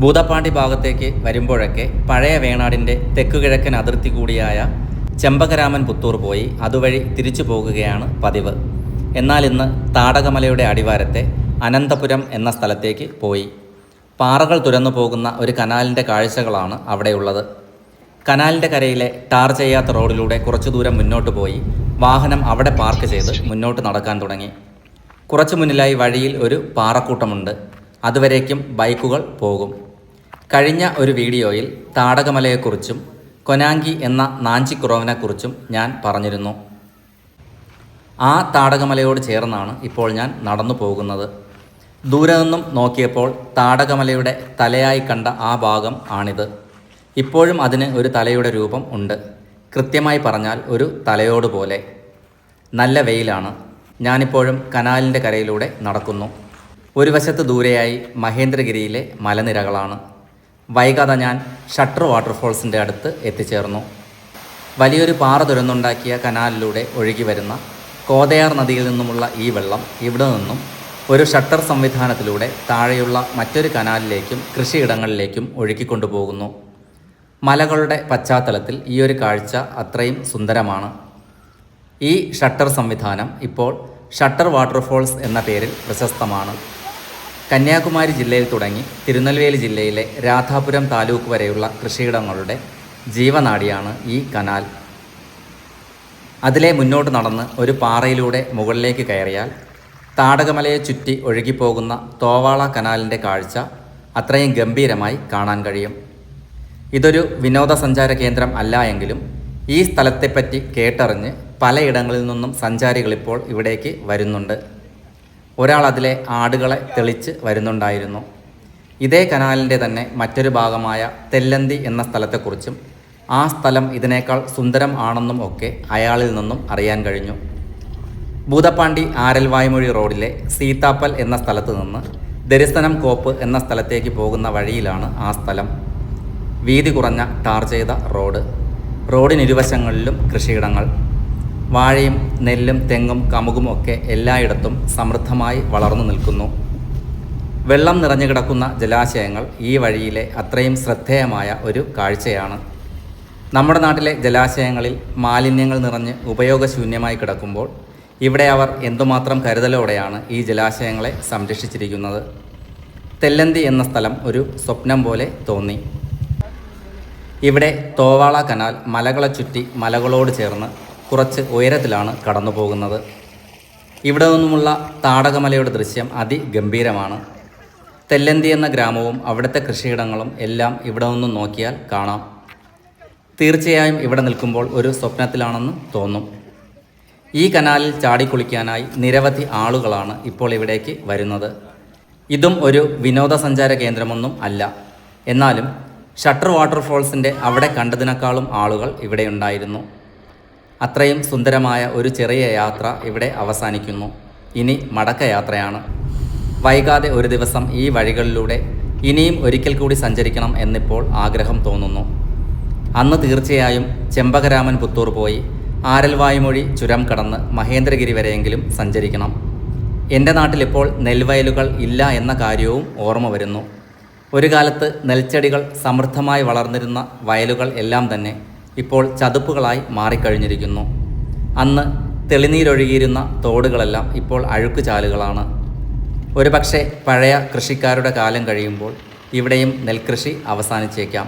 ഭൂതപ്പാണ്ടി ഭാഗത്തേക്ക് വരുമ്പോഴൊക്കെ പഴയ വേണാടിന്റെ തെക്കുകിഴക്കൻ അതിർത്തി കൂടിയായ ചെമ്പകരാമൻ പുത്തൂർ പോയി അതുവഴി തിരിച്ചു പോകുകയാണ് പതിവ്. എന്നാൽ ഇന്ന് താടകമലയുടെ അടിവാരത്തെ അനന്തപുരം എന്ന സ്ഥലത്തേക്ക് പോയി. പാറകൾ തുരന്നു പോകുന്ന ഒരു കനാലിന്റെ കാഴ്ചകളാണ് അവിടെയുള്ളത്. കനാലിന്റെ കരയിലെ ടാർ ചെയ്യാത്ത റോഡിലൂടെ കുറച്ചു ദൂരം മുന്നോട്ട് പോയി വാഹനം അവിടെ പാർക്ക് ചെയ്ത് മുന്നോട്ട് നടക്കാൻ തുടങ്ങി. കുറച്ചു മുന്നിലായി വഴിയിൽ ഒരു പാറക്കൂട്ടമുണ്ട്. അതുവരേക്കും ബൈക്കുകൾ പോകും. കഴിഞ്ഞ ഒരു വീഡിയോയിൽ താടകമലയെക്കുറിച്ചും കൊനാങ്കി എന്ന നാഞ്ചിക്കുറവിനെക്കുറിച്ചും ഞാൻ പറഞ്ഞിരുന്നു. ആ താടകമലയോട് ചേർന്നാണ് ഇപ്പോൾ ഞാൻ നടന്നു പോകുന്നത്. ദൂരെ നിന്നും നോക്കിയപ്പോൾ താടകമലയുടെ തലയായി കണ്ട ആ ഭാഗം ആണിത്. ഇപ്പോഴും അതിന് ഒരു തലയുടെ രൂപം ഉണ്ട്. കൃത്യമായി പറഞ്ഞാൽ ഒരു തലയോട് പോലെ. നല്ല വെയിലാണ്. ഞാനിപ്പോഴും കനാലിന്റെ കരയിലൂടെ നടക്കുന്നു. ഒരു വശത്ത് ദൂരെയായി മഹേന്ദ്രഗിരിയിലെ മലനിരകളാണ്. വൈകാതെ ഞാൻ ഷട്ടർ വാട്ടർഫോൾസിന്റെ അടുത്ത് എത്തിച്ചേർന്നു. വലിയൊരു പാറ തുരന്നുണ്ടാക്കിയ കനാലിലൂടെ ഒഴുകി വരുന്ന കോതയാർ നദിയിൽ നിന്നുമുള്ള ഈ വെള്ളം ഇവിടെ നിന്നും ഒരു ഷട്ടർ സംവിധാനത്തിലൂടെ താഴെയുള്ള മറ്റൊരു കനാലിലേക്കും കൃഷിയിടങ്ങളിലേക്കും ഒഴുകിക്കൊണ്ടുപോകുന്നു. മലകളുടെ പശ്ചാത്തലത്തിൽ ഈ ഒരു കാഴ്ച അത്രയും സുന്ദരമാണ്. ഈ ഷട്ടർ സംവിധാനം ഇപ്പോൾ ഷട്ടർ വാട്ടർഫോൾസ് എന്ന പേരിൽ പ്രശസ്തമാണ്. കന്യാകുമാരി ജില്ലയിൽ തുടങ്ങി തിരുനെൽവേലി ജില്ലയിലെ രാധാപുരം താലൂക്ക് വരെയുള്ള കൃഷിയിടങ്ങളുടെ ജീവനാടിയാണ് ഈ കനാൽ. അതിലെ മുന്നോട്ട് നടന്ന് ഒരു പാറയിലൂടെ മുകളിലേക്ക് കയറിയാൽ താടകമലയെ ചുറ്റി ഒഴുകിപ്പോകുന്ന തോവാള കനാലിന്റെ കാഴ്ച അത്രയും ഗംഭീരമായി കാണാൻ കഴിയും. ഇതൊരു വിനോദസഞ്ചാര കേന്ദ്രം അല്ല എങ്കിലും ഈ സ്ഥലത്തെപ്പറ്റി കേട്ടറിഞ്ഞ് പലയിടങ്ങളിൽ നിന്നും സഞ്ചാരികളിപ്പോൾ ഇവിടേക്ക് വരുന്നുണ്ട്. ഒരാൾ അതിലെ ആടുകളെ തെളിച്ച് വരുന്നുണ്ടായിരുന്നു. ഇതേ കനാലിന്റെ തന്നെ മറ്റൊരു ഭാഗമായ തെല്ലന്തി എന്ന സ്ഥലത്തെക്കുറിച്ചും ആ സ്ഥലം ഇതിനേക്കാൾ സുന്ദരം ആണെന്നും ഒക്കെ അയാളിൽ നിന്നും അറിയാൻ കഴിഞ്ഞു. ഭൂതപ്പാണ്ടി ആരൽവായ്മൊഴി റോഡിലെ സീതാപ്പൽ എന്ന സ്ഥലത്ത് നിന്ന് ദരിസനം കോപ്പ് എന്ന സ്ഥലത്തേക്ക് പോകുന്ന വഴിയിലാണ് ആ സ്ഥലം. വീതി കുറഞ്ഞ ടാർ ചെയ്ത റോഡ്. റോഡിനിരുവശങ്ങളിലും കൃഷിയിടങ്ങൾ. വാഴയും നെല്ലും തെങ്ങും കമുകും ഒക്കെ എല്ലായിടത്തും സമൃദ്ധമായി വളർന്നു നിൽക്കുന്നു. വെള്ളം നിറഞ്ഞു കിടക്കുന്ന ജലാശയങ്ങൾ ഈ വഴിയിലെ അത്രയും ശ്രദ്ധേയമായ ഒരു കാഴ്ചയാണ്. നമ്മുടെ നാട്ടിലെ ജലാശയങ്ങളിൽ മാലിന്യങ്ങൾ നിറഞ്ഞ് ഉപയോഗശൂന്യമായി കിടക്കുമ്പോൾ ഇവിടെ അവർ എന്തുമാത്രം കരുതലോടെയാണ് ഈ ജലാശയങ്ങളെ സംരക്ഷിച്ചിരിക്കുന്നത്. തെല്ലന്തി എന്ന സ്ഥലം ഒരു സ്വപ്നം പോലെ തോന്നി. ഇവിടെ തോവാള കനാൽ മലകളെ ചുറ്റി മലകളോട് ചേർന്ന് കുറച്ച് ഉയരത്തിലാണ് കടന്നു പോകുന്നത് ഇവിടെ നിന്നുമുള്ള താടകമലയുടെ ദൃശ്യം അതിഗംഭീരമാണ്. തെല്ലന്തി എന്ന ഗ്രാമവും അവിടുത്തെ കൃഷിയിടങ്ങളും എല്ലാം ഇവിടെ നിന്നും നോക്കിയാൽ കാണാം. തീർച്ചയായും ഇവിടെ നിൽക്കുമ്പോൾ ഒരു സ്വപ്നത്തിലാണെന്ന് തോന്നും. ഈ കനാലിൽ ചാടിക്കുളിക്കാനായി നിരവധി ആളുകളാണ് ഇപ്പോൾ ഇവിടേക്ക് വരുന്നത്. ഇതും ഒരു വിനോദസഞ്ചാര കേന്ദ്രമൊന്നും അല്ല. എന്നാലും ഷട്ടർ വാട്ടർഫോൾസിന്റെ അവിടെ കണ്ടതിനേക്കാളും ആളുകൾ ഇവിടെ ഉണ്ടായിരുന്നു. അത്രയും സുന്ദരമായ ഒരു ചെറിയ യാത്ര ഇവിടെ അവസാനിക്കുന്നു. ഇനി മടക്കയാത്രയാണ് വൈകാതെ ഒരു ദിവസം ഈ വഴികളിലൂടെ ഇനിയും ഒരിക്കൽ കൂടി സഞ്ചരിക്കണം എന്നിപ്പോൾ ആഗ്രഹം തോന്നുന്നു. അന്ന് തീർച്ചയായും ചെമ്പകരാമൻ പുത്തൂർ പോയി ആരൽവായുമൊഴി ചുരം കടന്ന് മഹേന്ദ്രഗിരി വരെയെങ്കിലും സഞ്ചരിക്കണം. എന്റെ നാട്ടിലിപ്പോൾ നെൽവയലുകൾ ഇല്ല എന്ന കാര്യവും ഓർമ്മ വരുന്നു. ഒരു കാലത്ത് നെൽച്ചെടികൾ സമൃദ്ധമായി വളർന്നിരുന്ന വയലുകൾ എല്ലാം തന്നെ ഇപ്പോൾ ചതുപ്പുകളായി മാറിക്കഴിഞ്ഞിരിക്കുന്നു. അന്ന് തെളിനീരൊഴുകിയിരുന്ന തോടുകളെല്ലാം ഇപ്പോൾ അഴുക്കുചാലുകളാണ്. ഒരുപക്ഷെ പഴയ കൃഷിക്കാരുടെ കാലം കഴിയുമ്പോൾ ഇവിടെയും നെൽകൃഷി അവസാനിച്ചേക്കാം.